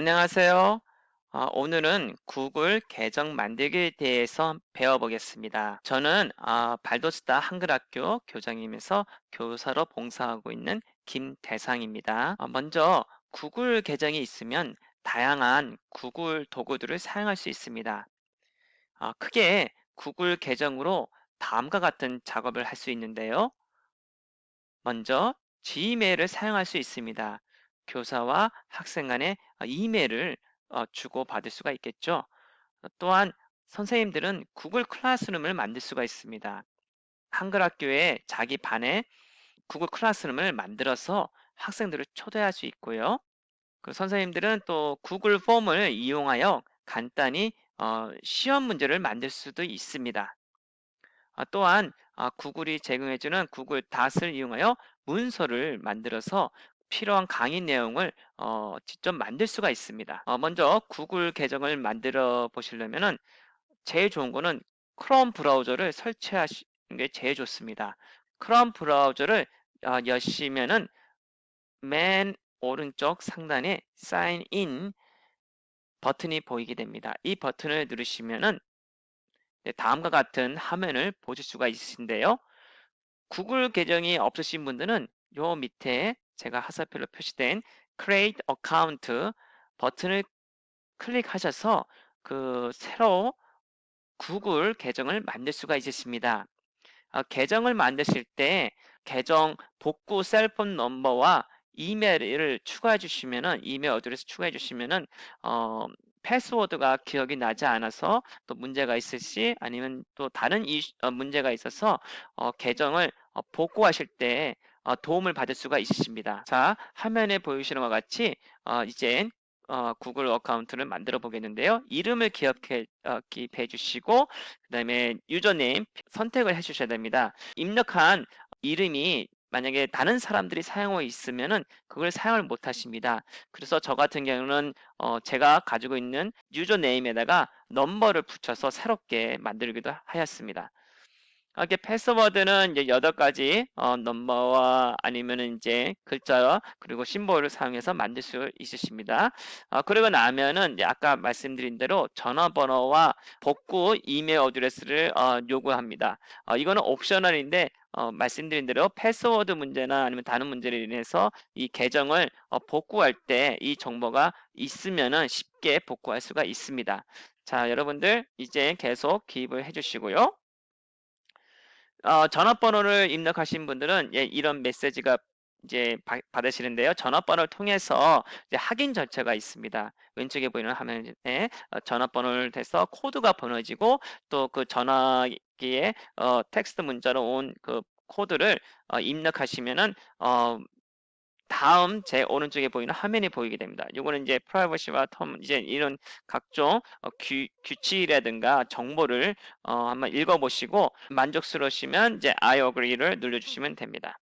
안녕하세요. 어, 오늘은 구글 계정 만들기에 대해서 배워보겠습니다. 저는 아, 발도스타 한글학교 교장님에서 교사로 봉사하고 있는 김대상입니다. 어, 먼저 구글 계정이 있으면 다양한 구글 도구들을 사용할 수 있습니다. 어, 크게 구글 계정으로 다음과 같은 작업을 할 수 있는데요. 먼저 Gmail을 사용할 수 있습니다. 교사와 학생 간의 어, 이메일을 어, 주고받을 수가 있겠죠. 어, 또한 선생님들은 구글 클래스룸을 만들 수가 있습니다. 한글 학교에 자기 반에 구글 클래스룸을 만들어서 학생들을 초대할 수 있고요. 그 선생님들은 또 구글 폼을 이용하여 간단히 어, 시험 문제를 만들 수도 있습니다. 아, 또한 아, 구글이 제공해주는 구글 닷을 이용하여 문서를 만들어서 필요한 강의 내용을 어, 직접 만들 수가 있습니다. 어, 먼저 구글 계정을 만들어 보시려면은 제일 좋은 거는 크롬 브라우저를 설치하시는 게 제일 좋습니다. 크롬 브라우저를 어, 여시면은 맨 오른쪽 상단에 인 버튼이 보이게 됩니다. 이 버튼을 누르시면은 네, 다음과 같은 화면을 보실 수가 있으신데요. 구글 계정이 없으신 분들은 요 밑에 제가 하사표로 표시된 Create Account 버튼을 클릭하셔서 그 새로 구글 계정을 만들 수가 있으십니다. 어, 계정을 만드실 때 계정 복구 셀폰 넘버와 이메일을 추가해 주시면은 이메일 어드레스 추가해 주시면은 어, 패스워드가 기억이 나지 않아서 또 문제가 있을지 아니면 또 다른 이슈, 어, 문제가 있어서 어, 계정을 어, 복구하실 때 어, 도움을 받을 수가 있으십니다. 자, 화면에 보이시는 것 같이 어, 이제 어, 구글 어카운트를 만들어 보겠는데요. 이름을 기억해 어, 기입해 주시고 그 다음에 유저네임 선택을 해 주셔야 됩니다. 입력한 이름이 만약에 다른 사람들이 사용하고 있으면은 그걸 사용을 못 하십니다. 그래서 저 같은 경우는 어 제가 가지고 있는 유저네임에다가 넘버를 붙여서 새롭게 만들기도 하였습니다. 이렇게 패스워드는 이제 여덟 가지 어, 넘버와 아니면은 이제 글자 그리고 심볼을 사용해서 만들 수 있으십니다. 어, 그러고 나면은 아까 말씀드린 대로 전화번호와 복구 이메일 어드레스를 어, 요구합니다. 어, 이거는 옵셔널인데 어, 말씀드린 대로 패스워드 문제나 아니면 다른 문제를 인해서 이 계정을 어, 복구할 때 이 정보가 있으면은 쉽게 복구할 수가 있습니다. 자, 여러분들 이제 계속 기입을 해주시고요. 어, 전화번호를 입력하신 분들은 예, 이런 메시지가 이제 바, 받으시는데요. 전화번호를 통해서 확인 절차가 있습니다. 왼쪽에 보이는 화면에 어, 전화번호를 대서 코드가 번호지고 또 그 전화기에 어, 텍스트 문자로 온 그 코드를 어, 입력하시면은 어, 다음 제 오른쪽에 보이는 화면이 보이게 됩니다. 이거는 이제 프라이버시와 텀 이제 이런 각종 어, 규, 규칙이라든가 정보를 어, 한번 읽어보시고 만족스러우시면 이제 I agree를 눌러주시면 됩니다.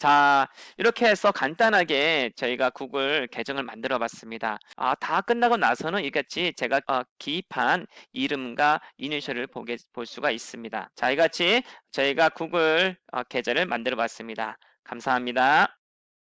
자, 이렇게 해서 간단하게 저희가 구글 계정을 만들어 봤습니다. 아, 다 끝나고 나서는 이같이 제가 어, 기입한 이름과 이니셜을 보게, 볼 수가 있습니다. 자, 이같이 저희가 구글 어, 계정을 만들어 봤습니다. 감사합니다.